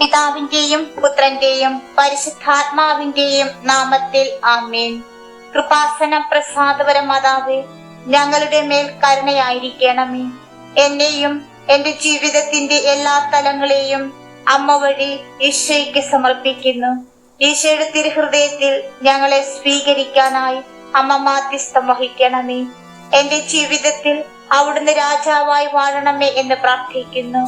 പിതാവിന്റെയും പുത്രന്റെയും പരിശുദ്ധാത്മാവിന്റെയും നാമത്തിൽ ആമേൻ. കൃപാസന പ്രസാദപര മാതാവേ ഞങ്ങളുടെ മേൽ കരുണയായിരിക്കണമേ. എന്നെയും എന്റെ ജീവിതത്തിന്റെ എല്ലാ തലങ്ങളെയും അമ്മ വഴി ഈശോയ്ക്ക് സമർപ്പിക്കുന്നു. ഈശോയുടെ തിരുഹൃദയത്തിൽ ഞങ്ങളെ സ്വീകരിക്കാനായി അമ്മ മാധ്യസ്ഥം വഹിക്കണമേ. എന്റെ ജീവിതത്തിൽ അവിടുന്ന് രാജാവായി വാഴണമേ എന്ന് പ്രാർത്ഥിക്കുന്നു.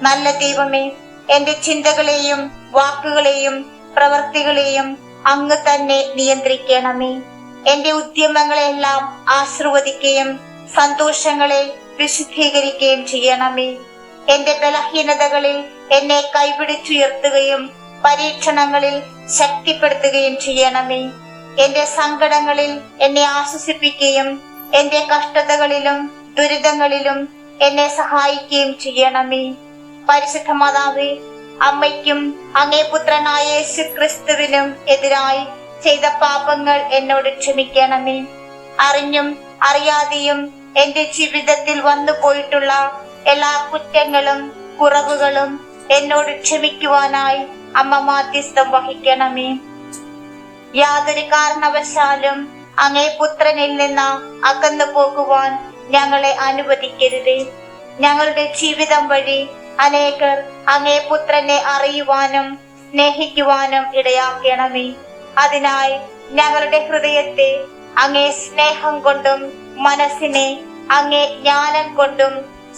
നല്ല ദൈവമേ എന്റെ ചിന്തകളെയും വാക്കുകളെയും പ്രവർത്തികളെയും അങ്ങ് തന്നെ നിയന്ത്രിക്കണമേ. എന്റെ ഉദ്യമങ്ങളെല്ലാം ആശീർവദിക്കുകയും സന്തോഷങ്ങളെ വിശുദ്ധീകരിക്കുകയും ചെയ്യണമേ. എന്റെ ബലഹീനതകളിൽ എന്നെ കൈപിടിച്ചുയർത്തുകയും പരീക്ഷണങ്ങളിൽ ശക്തിപ്പെടുത്തുകയും ചെയ്യണമേ. എന്റെ സങ്കടങ്ങളിൽ എന്നെ ആശ്വസിപ്പിക്കുകയും എന്റെ കഷ്ടതകളിലും ദുരിതങ്ങളിലും എന്നെ സഹായിക്കുകയും ചെയ്യണമേ. പരിശുദ്ധ മാതാവേ അമ്മയ്ക്കും അങ്ങേ പുത്രനായ യേശു ക്രിസ്തുവിനും എതിരായി ചെയ്ത പാപങ്ങൾ എന്നോട് ക്ഷമിക്കണമേ. അറിഞ്ഞും അറിയാതെയും എന്റെ ജീവിതത്തിൽ വന്നു പോയിട്ടുള്ള എല്ലാ കുറ്റങ്ങളും കുറവുകളും എന്നോട് ക്ഷമിക്കുവാനായി അമ്മ മാധ്യസ്ഥം വഹിക്കണമേ. യാതൊരു കാരണവശാലും അങ്ങേ പുത്രനിൽ നിന്ന് അകന്നു പോകുവാൻ ഞങ്ങളെ അനുവദിക്കരുത്. ഞങ്ങളുടെ ജീവിതം വഴി അനേകർ അങ്ങേ പുത്രനെ അറിയുവാനും സ്നേഹിക്കുവാനും ഇടയാക്കണമേ. അതിനായി ഞങ്ങളുടെ ഹൃദയത്തെ അങ്ങേ സ്നേഹം കൊണ്ടും മനസ്സിനെ അങ്ങേ ജ്ഞാനം കൊണ്ടും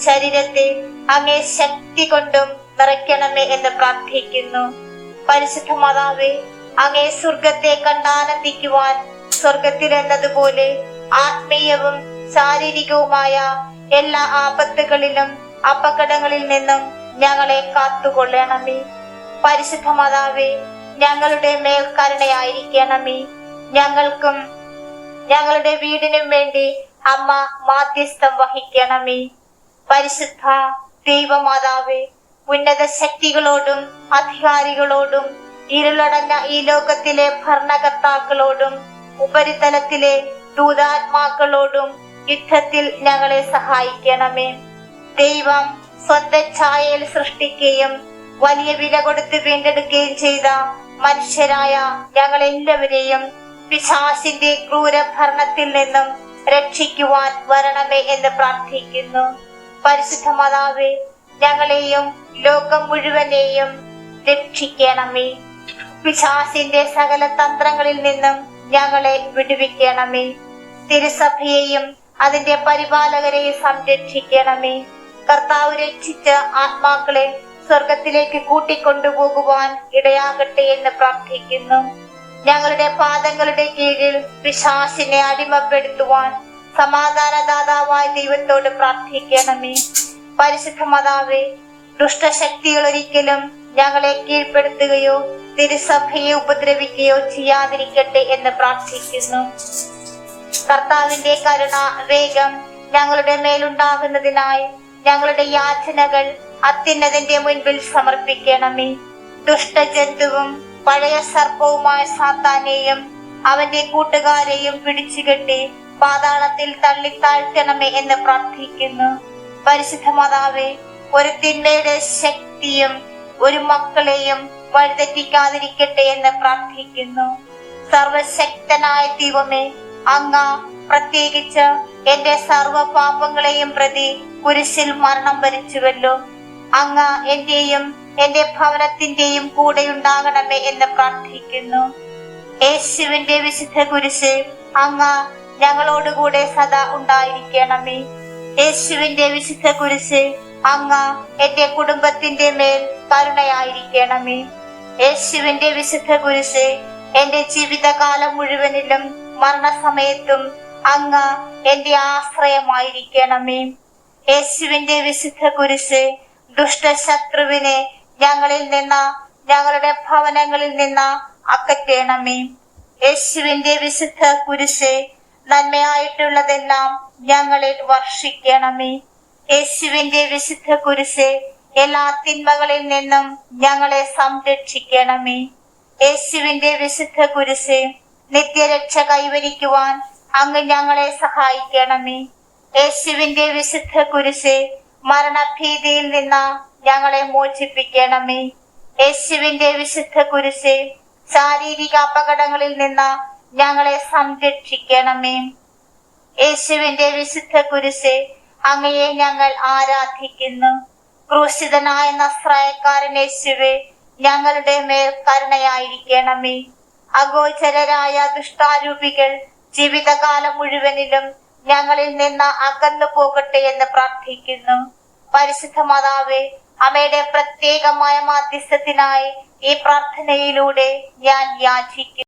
ശരീരത്തെ അങ്ങേ ശക്തി കൊണ്ടും നിറയ്ക്കണമേ എന്ന് പ്രാർത്ഥിക്കുന്നു. പരിശുദ്ധ മാതാവേ അങ്ങേ സ്വർഗത്തെ കണ്ടാനന്ദിക്കുവാൻ സ്വർഗത്തിൽ എന്നതുപോലെ ആത്മീയവും ശാരീരികവുമായ എല്ലാ ആപത്തുകളിലും അപകടങ്ങളിൽ നിന്നും ഞങ്ങളെ കാത്തുകൊള്ളണമേ. പരിശുദ്ധ മാതാവേ ഞങ്ങളുടെ മേൽ കരുണയായിരിക്കണമേ ഞങ്ങൾക്കും ഞങ്ങളുടെ വീടിനും വേണ്ടി അമ്മ മാധ്യസ്ഥം വഹിക്കണമേ. പരിശുദ്ധ ദൈവമാതാവേ ഉന്നത ശക്തികളോടും അധികാരികളോടും ഇരുളടഞ്ഞ ഈ ലോകത്തിലെ ഭരണകർത്താക്കളോടും ഉപരിതലത്തിലെ ദൂതാത്മാക്കളോടും യുദ്ധത്തിൽ ഞങ്ങളെ സഹായിക്കണമേ. ദൈവം സ്വന്തം ഛായയിൽ സൃഷ്ടിക്കുകയും വലിയ വില കൊടുത്ത് വീണ്ടെടുക്കുകയും ചെയ്ത മനുഷ്യരായ ഞങ്ങൾ എല്ലാവരെയും പിശാസിന്റെ ക്രൂര ഭരണത്തിൽ നിന്നും രക്ഷിക്കുവാൻ വരണമേ എന്ന് പ്രാർത്ഥിക്കുന്നു. പരിശുദ്ധ മാതാവേ ഞങ്ങളെയും ലോകം മുഴുവനെയും രക്ഷിക്കണമേ. പിശാസിന്റെ സകല തന്ത്രങ്ങളിൽ നിന്നും ഞങ്ങളെ വിടുവിക്കണമേ. തിരുസഭയെയും അതിന്റെ പരിപാലകരെയും സംരക്ഷിക്കണമേ. കർത്താവ് രക്ഷിച്ച ആത്മാക്കളെ സ്വർഗത്തിലേക്ക് കൂട്ടിക്കൊണ്ടുപോകുവാൻ ഇടയാകട്ടെ എന്ന് പ്രാർത്ഥിക്കുന്നു. ഞങ്ങളുടെ പാദങ്ങളുടെ കീഴിൽ പിശാസിനെ അടിമപ്പെടുത്തുവാൻ സമാധാനദാതാവായ ദൈവത്തോട് പ്രാർത്ഥിക്കണമേ. പരിശുദ്ധ മാതാവേ ദുഷ്ടശക്തികൾ ഒരിക്കലും ഞങ്ങളെ കീഴ്പ്പെടുത്തുകയോ തിരുസഭയെ ഉപദ്രവിക്കുകയോ ചെയ്യാതിരിക്കട്ടെ എന്ന് പ്രാർത്ഥിക്കുന്നു. കർത്താവിന്റെ കരുണ വേഗം ഞങ്ങളുടെ മേലുണ്ടാകുന്നതിനായി ഞങ്ങളുടെ യാചനകൾ അത്യുന്നതിന്റെ മുൻപിൽ സമർപ്പിക്കണമേ. ദുഷ്ടജന്തുവും പഴയ സർപ്പവുമായ സാത്താനെയും അവന്റെ കൂട്ടുകാരെയും പിടിച്ചുകെട്ടി പാതാളത്തിൽ തള്ളി തള്ളിത്താഴ്ത്തണമേ എന്ന് പ്രാർത്ഥിക്കുന്നു. പരിശുദ്ധ മാതാവേ ഒരു തിന്മയുടെ ശക്തിയും ഒരു മക്കളെയും വഴിതെറ്റിക്കാതിരിക്കട്ടെ എന്ന് പ്രാർത്ഥിക്കുന്നു. സർവശക്തനായ ദൈവമേ അങ്ങ പ്രത്യേകിച്ച് എന്റെ സർവ പാപങ്ങളെയും പ്രതി കുരിശിൽ മരണം വരിച്ചുവല്ലോ അങ്ങ് എന്റെയും എന്റെ ഭവനത്തിന്റെയും കൂടെ ഉണ്ടാകണമേ എന്ന് പ്രാർത്ഥിക്കുന്നു. യേശുവിന്റെ വിശുദ്ധ കുരിശ് അങ്ങ് ഞങ്ങളോടുകൂടെ സദാ ഉണ്ടായിരിക്കണമേ. യേശുവിന്റെ വിശുദ്ധ കുരിശ് അങ്ങ് എന്റെ കുടുംബത്തിന്റെ മേൽ കരുണയായിരിക്കണമേ. യേശുവിന്റെ വിശുദ്ധ കുരിശ് എന്റെ ജീവിതകാലം മുഴുവനിലും മരണസമയത്തും അങ്ങ് എന്റെ ആശ്രയമായിരിക്കണമേ. യേശുവിന്റെ വിശുദ്ധ കുരിശ് ദുഷ്ടശത്രുവിനെ ഞങ്ങളിൽ നിന്ന് ഞങ്ങളുടെ ഭവനങ്ങളിൽ നിന്ന് അക്കറ്റേണമേ യേശുവിന്റെ വിശുദ്ധ കുരിശ് നന്മയായിട്ടുള്ളതെല്ലാം ഞങ്ങളിൽ വർഷിക്കണമേ. യേശുവിന്റെ വിശുദ്ധ കുരിശ് എല്ലാ തിന്മകളിൽ നിന്നും ഞങ്ങളെ സംരക്ഷിക്കണമേ. യേശുവിന്റെ വിശുദ്ധ കുരിശ് നിത്യരക്ഷ കൈവരിക്കുവാൻ അങ്ങ് ഞങ്ങളെ സഹായിക്കണമേ. യേശുവിന്റെ വിശുദ്ധ കുരിശ് മരണഭീതിയിൽ നിന്ന് ഞങ്ങളെ മോചിപ്പിക്കണമേ. യേശുവിന്റെ വിശുദ്ധ കുരിശ് ശാരീരിക അപകടങ്ങളിൽ നിന്ന് ഞങ്ങളെ സംരക്ഷിക്കണമേ. യേശുവിന്റെ വിശുദ്ധ കുരിശ് അങ്ങയെ ഞങ്ങൾ ആരാധിക്കുന്നു. ക്രൂശിതനായ നസ്രായക്കാരൻ യേശുവെ ഞങ്ങളുടെ മേൽ കരുണയായിരിക്കണമേ. അഗോചരരായ ദുഷ്ടാരൂപികൾ ജീവിതകാലം മുഴുവനിലും ഞങ്ങളിൽ നിന്ന് അകന്നു പോകട്ടെ എന്ന് പ്രാർത്ഥിക്കുന്നു. പരിശുദ്ധ മാതാവേ അമ്മയുടെ പ്രത്യേകമായ മാധ്യസ്ഥത്തിനായി ഈ പ്രാർത്ഥനയിലൂടെ ഞാൻ യാചിക്കുന്നു.